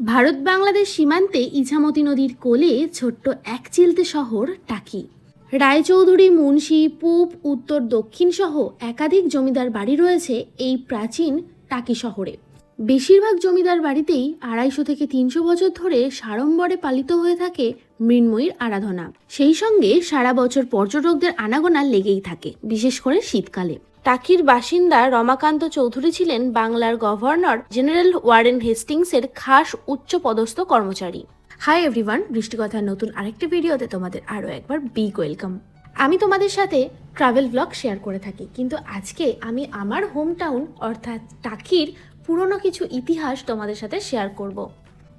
ভারত বাংলাদেশ সীমান্তে ইছামতি নদীর কোলে ছোট্ট এক চিলতে শহর টাকি। রায়চৌধুরী, মুন্সি, পূব, উত্তর, দক্ষিণ সহ একাধিক জমিদার বাড়ি রয়েছে এই প্রাচীন টাকি শহরে। বেশিরভাগ জমিদার বাড়িতেই আড়াইশো থেকে তিনশো বছর ধরে সাড়ম্বরে পালিত হয়ে থাকে মৃন্ময়ীর আরাধনা। সেই সঙ্গে সারা বছর পর্যটকদের আনাগোনা লেগেই থাকে, বিশেষ করে শীতকালে। টাকির বাসিন্দা রমাকান্ত চৌধুরী ছিলেন বাংলার গভর্নর জেনারেল ওয়ারেন হেস্টিংসের খাস উচ্চ পদস্থ কর্মচারী। হাই এভরিওয়ান, বৃষ্টিকথার নতুন আরেকটি ভিডিওতে তোমাদের আরও একবার বিগ ওয়েলকাম। আমি তোমাদের সাথে ট্রাভেল ব্লগ শেয়ার করে থাকি, কিন্তু আজকে আমি আমার হোম টাউন অর্থাৎ টাকির পুরনো কিছু ইতিহাস তোমাদের সাথে শেয়ার করব।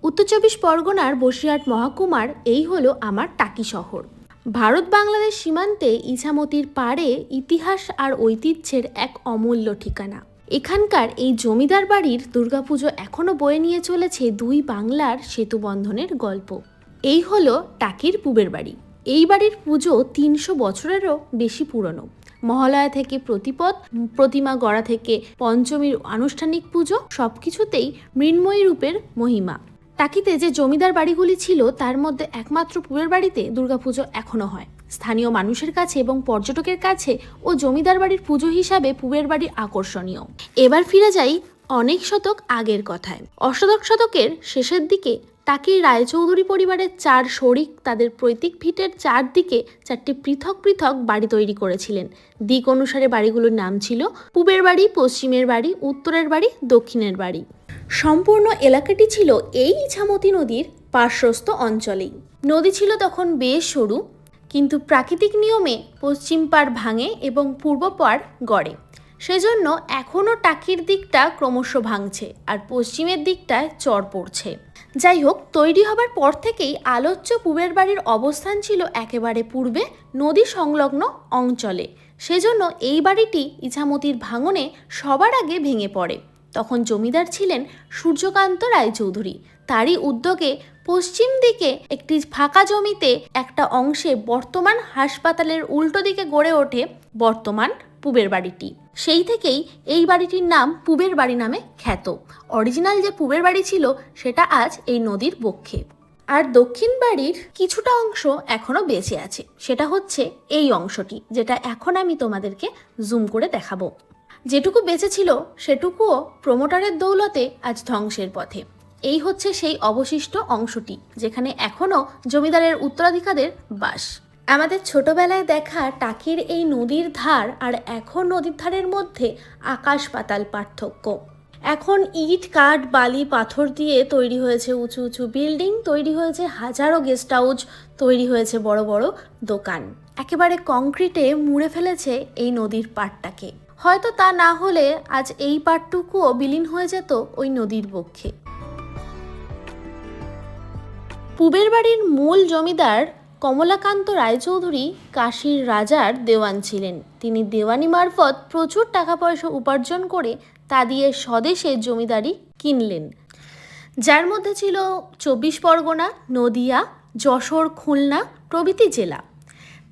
উত্তর চব্বিশ পরগনার বসিরহাট মহকুমার এই হলো আমার টাকি শহর। ভারত বাংলাদেশ সীমান্তে ইছামতির পাড়ে ইতিহাস আর ঐতিহ্যের এক অমূল্য ঠিকানা। এখানকার এই জমিদার বাড়ির দুর্গাপুজো এখনও বয়ে নিয়ে চলেছে দুই বাংলার সেতু বন্ধনের গল্প। এই হলো টাকির পুবের বাড়ি। এই বাড়ির পুজো তিনশো বছরেরও বেশি পুরনো। মহালয়া থেকে প্রতিপদ, প্রতিমা গড়া থেকে পঞ্চমীর আনুষ্ঠানিক পুজো সবকিছুতেই মৃন্ময়ী রূপের মহিমা। টাকিতে যে জমিদার বাড়িগুলি ছিল, তার মধ্যে একমাত্র পুবের বাড়িতে দুর্গাপুজো এখনও হয়। স্থানীয় মানুষের কাছে এবং পর্যটকের কাছে ও জমিদার বাড়ির পুজো হিসাবে পুবের বাড়ি আকর্ষণীয়। এবার ফিরে যাই অনেক শতক আগের কথায়। অষ্টদশ শতকের শেষের দিকে টাকির রায়চৌধুরী পরিবারের চার শরিক তাদের পৈতৃক ভিটের চারদিকে চারটি পৃথক পৃথক বাড়ি তৈরি করেছিলেন। দিক অনুসারে বাড়িগুলোর নাম ছিল পূবের বাড়ি, পশ্চিমের বাড়ি, উত্তরের বাড়ি, দক্ষিণের বাড়ি। সম্পূর্ণ এলাকাটি ছিল এই ইছামতি নদীর পার্শ্বস্থ অঞ্চলেই। নদী ছিল তখন বেশ সরু, কিন্তু প্রাকৃতিক নিয়মে পশ্চিম পাড় ভাঙে এবং পূর্ব পাড় গড়ে। সেজন্য এখনও টাকির দিকটা ক্রমশ ভাঙছে আর পশ্চিমের দিকটায় চর পড়ছে। যাই হোক, তৈরি হবার পর থেকেই আলোচ্য পূবের বাড়ির অবস্থান ছিল একেবারে পূর্বে নদী সংলগ্ন অঞ্চলে। সেজন্য এই বাড়িটি ইছামতির ভাঙনে সবার আগে ভেঙে পড়ে। তখন জমিদার ছিলেন সূর্যকান্ত রায়চৌধুরী। তারই উদ্যোগে পশ্চিম দিকে একটি ফাঁকা জমিতে একটা অংশে বর্তমান হাসপাতালের উল্টো দিকে গড়ে ওঠে বর্তমান পুবের বাড়িটি। সেই থেকেই এই বাড়িটির নাম পুবের বাড়ি নামে খ্যাত। অরিজিনাল যে পুবের বাড়ি ছিল, সেটা আজ এই নদীর বক্ষে। আর দক্ষিণ বাড়ির কিছুটা অংশ এখনও বেঁচে আছে। সেটা হচ্ছে এই অংশটি, যেটা এখন আমি তোমাদেরকে জুম করে দেখাবো। যেটুকু বেঁচে ছিল সেটুকুও প্রমোটারের দৌলতে আজ ধ্বংসের পথে। এই হচ্ছে সেই অবশিষ্ট অংশটি, যেখানে এখনও জমিদারের উত্তরাধিকারদের বাস। আমাদের ছোটবেলায় দেখা টাকির এই নদীর ধার আর এখন নদীর ধারের মধ্যে আকাশ পাতাল পার্থক্য। এখন ইট, কাঠ, বালি, পাথর দিয়ে তৈরি হয়েছে উঁচু উঁচু বিল্ডিং, তৈরি হয়েছে হাজারো গেস্ট হাউস, তৈরি হয়েছে বড় বড় দোকান। একেবারে কংক্রিটে মুড়ে ফেলেছে এই নদীর পাড়টাকে হয়তো তা না হলে আজ এই পাটটুকুও বিলীন হয়ে যেত ওই নদীর পক্ষে পুবের বাড়ির মূল জমিদার কমলাকান্ত রায়চৌধুরী কাশীর রাজার দেওয়ান ছিলেন। তিনি দেওয়ানি মারফত প্রচুর টাকা পয়সা উপার্জন করে তা দিয়ে স্বদেশে জমিদারি কিনলেন। যার মধ্যে ছিল চব্বিশ পরগনা, নদিয়া, যশোর, খুলনা প্রভৃতি জেলা।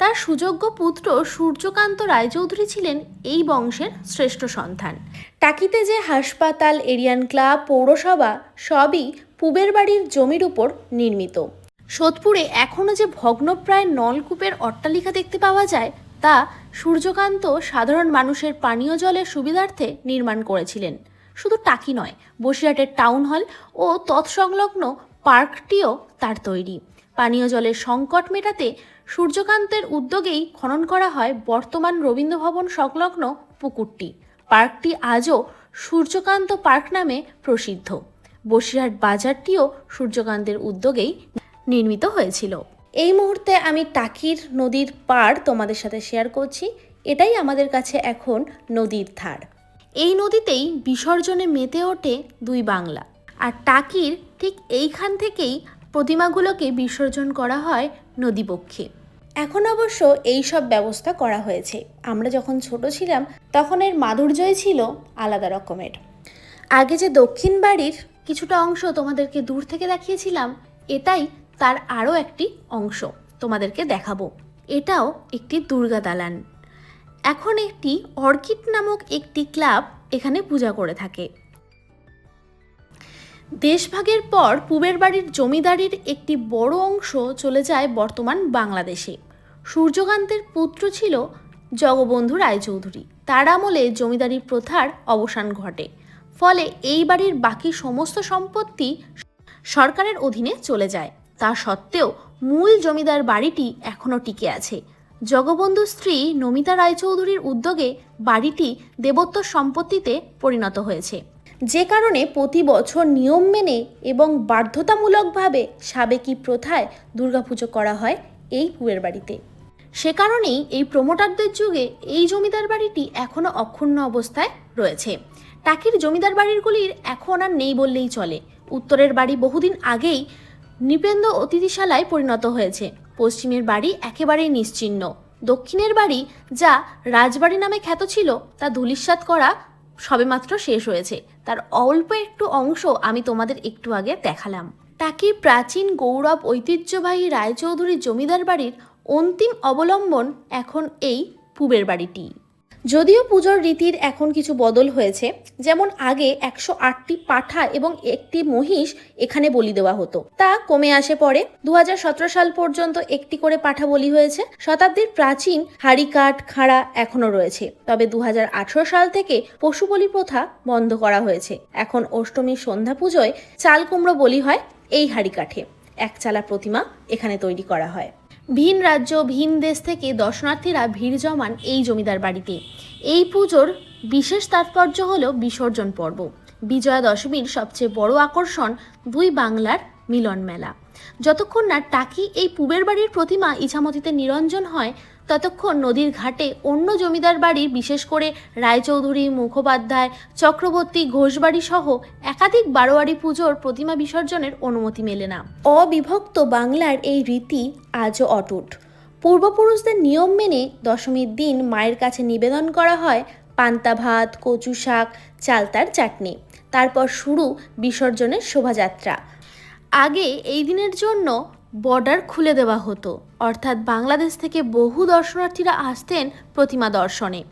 তার সুযোগ্য পুত্র সূর্যকান্ত রায়চৌধুরী ছিলেন এই বংশের শ্রেষ্ঠ সন্তান। টাকিতে যে হাসপাতাল, এরিয়ান ক্লাব, পৌরসভা সবই পুবের বাড়ির জমির উপর নির্মিত। সোদপুরে এখনও যে ভগ্নপ্রায় নলকূপের অট্টালিকা দেখতে পাওয়া যায়, তা সূর্যকান্ত সাধারণ মানুষের পানীয় জলের সুবিধার্থে নির্মাণ করেছিলেন। শুধু টাকি নয়, বসিরহাটের টাউন হল ও তৎসংলগ্ন পার্কটিও তার তৈরি। পানীয় জলের সংকট মেটাতে সূর্যকান্তের উদ্যোগেই খনন করা হয় বর্তমান রবীন্দ্রভবন সংলগ্ন পুকুরটি। পার্কটি আজও সূর্যকান্ত পার্ক নামে প্রসিদ্ধ। বসিরহাট বাজারটিও সূর্যকান্তের উদ্যোগেই নির্মিত হয়েছিল। এই মুহূর্তে আমি টাকির নদীর পাড় তোমাদের সাথে শেয়ার করছি। এটাই আমাদের কাছে এখন নদীর ধার। এই নদীতেই বিসর্জনে মেতে ওঠে দুই বাংলা। আর টাকির ঠিক এইখান থেকেই প্রতিমাগুলোকে বিসর্জন করা হয় নদীবক্ষে এখন অবশ্য এই সব ব্যবস্থা করা হয়েছে। আমরা যখন ছোট ছিলাম, তখন এর মাধুর্যই ছিল আলাদা রকমের। আগে যে দক্ষিণ বাড়ির কিছুটা অংশ তোমাদেরকে দূর থেকে দেখিয়েছিলাম, এটাই তার আরও একটি অংশ তোমাদেরকে দেখাবো। এটাও একটি দুর্গা দালান। এখন একটি অর্কিড নামক একটি ক্লাব এখানে পূজা করে থাকে। দেশভাগের পর পুবের বাড়ির জমিদারির একটি বড় অংশ চলে যায় বর্তমান বাংলাদেশে। সূর্যকান্তের পুত্র ছিল জগবন্ধু রায়চৌধুরী। তার আমলে জমিদারি প্রথার অবসান ঘটে। ফলে এই বাড়ির বাকি সমস্ত সম্পত্তি সরকারের অধীনে চলে যায়। তা সত্ত্বেও মূল জমিদার বাড়িটি এখনও টিকে আছে। জগবন্ধু স্ত্রী নমিতা রায়চৌধুরীর উদ্যোগে বাড়িটি দেবত্ব সম্পত্তিতে পরিণত হয়েছে। যে কারণে প্রতি বছর নিয়ম মেনে এবং বাধ্যতামূলকভাবে সাবেকি প্রথায় দুর্গাপুজো করা হয় এই পুয়ের বাড়িতে। সে কারণেই এই প্রমোটারদের যুগে এই জমিদার বাড়িটি এখনও অক্ষুণ্ণ অবস্থায় রয়েছে। টাকির জমিদার বাড়িগুলির এখন আর নেই বললেই চলে। উত্তরের বাড়ি বহুদিন আগেই নৃপেন্দ্র অতিথিশালায় পরিণত হয়েছে। পশ্চিমের বাড়ি একেবারেই নিশ্চিহ্ন দক্ষিণের বাড়ি যা রাজবাড়ি নামে খ্যাত ছিল, তা ধূলিসাৎ করা সবেমাত্র শেষ হয়েছে। তার অল্প একটু অংশ আমি তোমাদের একটু আগে দেখালাম। তাকে প্রাচীন গৌরব ঐতিহ্যবাহী রায়চৌধুরী জমিদার বাড়ির অন্তিম অবলম্বন এখন এই পুবের বাড়িটি। যদিও পুজোর রীতির এখন কিছু বদল হয়েছে, যেমন আগে একশো আটটি পাঠা এবং একটি মহিষ এখানে বলি দেওয়া হতো। তা কমে আসে পরে। দু হাজার সতেরো সাল পর্যন্ত একটি করে পাঠা বলি হয়েছে। শতাব্দীর প্রাচীন হাড়িকাঠ, খাড়া এখনও রয়েছে। তবে দু হাজার আঠারো সাল থেকে পশু বলি প্রথা বন্ধ করা হয়েছে। এখন অষ্টমীর সন্ধ্যা পুজোয় চাল কুমড়ো বলি হয় এই হাড়িকাঠে। একচালা প্রতিমা এখানে তৈরি করা হয়। ভিন রাজ্য, ভিন দেশ থেকে দর্শনার্থীরা ভিড় জমান এই জমিদার বাড়িতে। এই পুজোর বিশেষ তাৎপর্য হল বিসর্জন পর্ব। বিজয়া দশমীর সবচেয়ে বড় আকর্ষণ দুই বাংলার মিলন মেলা যতক্ষণ না টাকি এই পুবের বাড়ির প্রতিমা ইছামতিতে নিরঞ্জন হয় ততক্ষণ নদীর ঘাটে অন্য জমিদার বাড়ির বিশেষ করে রায়চৌধুরী, মুখোপাধ্যায়, চক্রবর্তী, ঘোষবাড়ি সহ একাধিক বারোয়ারি পুজোর প্রতিমা বিসর্জনের অনুমতি মেলে না। অবিভক্ত বাংলার এই রীতি আজও অটুট। পূর্বপুরুষদের নিয়ম মেনে দশমীর দিন মায়ের কাছে নিবেদন করা হয় পান্তা ভাত, কচু শাক, চালতার চাটনি। তারপর শুরু বিসর্জনের শোভাযাত্রা। আগে এই দিনের জন্য বর্ডার খুলে দেওয়া হতো। অর্থাৎ বাংলাদেশ থেকে বহু দর্শনার্থীরা আসতেন প্রতিমা দর্শনে।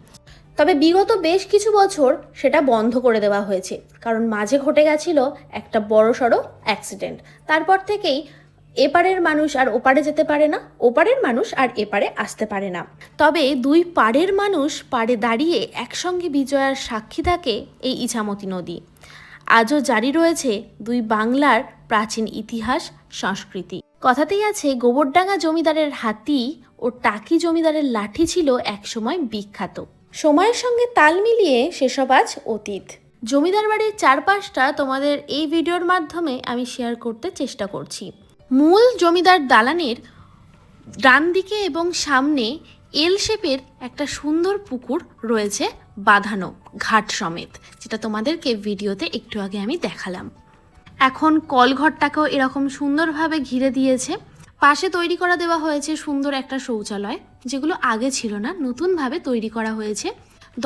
তবে বিগত বেশ কিছু বছর সেটা বন্ধ করে দেওয়া হয়েছে। কারণ মাঝে ঘটে গেছিল একটা বড়সড় অ্যাক্সিডেন্ট তারপর থেকেই এপারের মানুষ আর ওপারে যেতে পারে না, ওপারের মানুষ আর এপারে আসতে পারে না। তবে দুই পাড়ের মানুষ পাড়ে দাঁড়িয়ে একসঙ্গে বিজয়ার সাক্ষী থাকে এই ইছামতি নদী। আজও জারি রয়েছে দুই বাংলার প্রাচীন ইতিহাস, সংস্কৃতি। কথাতেই আছে, গোবরডাঙ্গা জমিদারের হাতি ও টাকি জমিদারের লাঠি ছিল একসময় বিখ্যাত। সময়ের সঙ্গে তাল মিলিয়ে সেসব আজ অতীত। জমিদার বাড়ির চারপাশটা তোমাদের এই ভিডিওর মাধ্যমে আমি শেয়ার করতে চেষ্টা করছি। মূল জমিদার দালানের ডান দিকে এবং সামনে এল শেপের একটা সুন্দর পুকুর রয়েছে বাঁধানো ঘাট সমেত, যেটা তোমাদেরকে ভিডিওতে একটু আগে আমি দেখালাম। এখন কলঘরটাকেও এরকম সুন্দরভাবে ঘিরে দিয়েছে। পাশে তৈরি করা দেওয়া হয়েছে সুন্দর একটা শৌচালয়, যেগুলো আগে ছিল না, নতুনভাবে তৈরি করা হয়েছে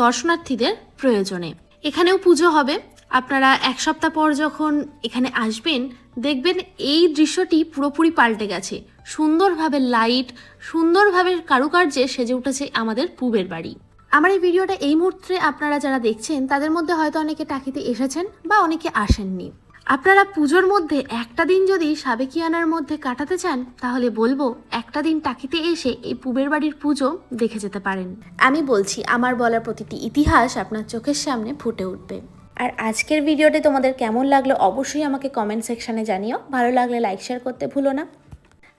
দর্শনার্থীদের প্রয়োজনে। এখানেও পুজো হবে। আপনারা এক সপ্তাহ পর যখন এখানে আসবেন, দেখবেন এই দৃশ্যটি পুরোপুরি পাল্টে গেছে। সুন্দরভাবে লাইট, সুন্দরভাবে কারুকার্যে সেজে উঠেছে আমাদের পুবের বাড়ি। আমার এই ভিডিওটা এই মুহূর্তে আপনারা যারা দেখছেন, তাদের মধ্যে হয়তো অনেকে টাকিতে এসেছেন বা অনেকে আসেননি। আপনারা পুজোর মধ্যে একটা দিন যদি সাবেকিয়ানার মধ্যে কাটাতে চান, তাহলে বলব একটা দিন টাকিতে এসে এই পুবের বাড়ির পুজো দেখে যেতে পারেন। আমি বলছি, আমার বলার প্রতিটি ইতিহাস আপনার চোখের সামনে ফুটে উঠবে। আর আজকের ভিডিওটি তোমাদের কেমন লাগল অবশ্যই আমাকে কমেন্ট সেকশানে জানিও। ভালো লাগলে লাইক শেয়ার করতে ভুলো না।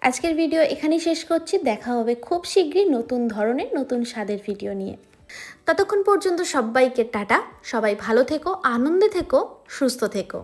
আজকের ভিডিও এখানেই শেষ করছি। দেখা হবে খুব শীঘ্রই নতুন ধরনের, নতুন স্বাদের ভিডিও নিয়ে। ততক্ষণ পর্যন্ত সবাইকে টাটা। সবাই ভালো থেকো, আনন্দে থেকো, সুস্থ থেকো।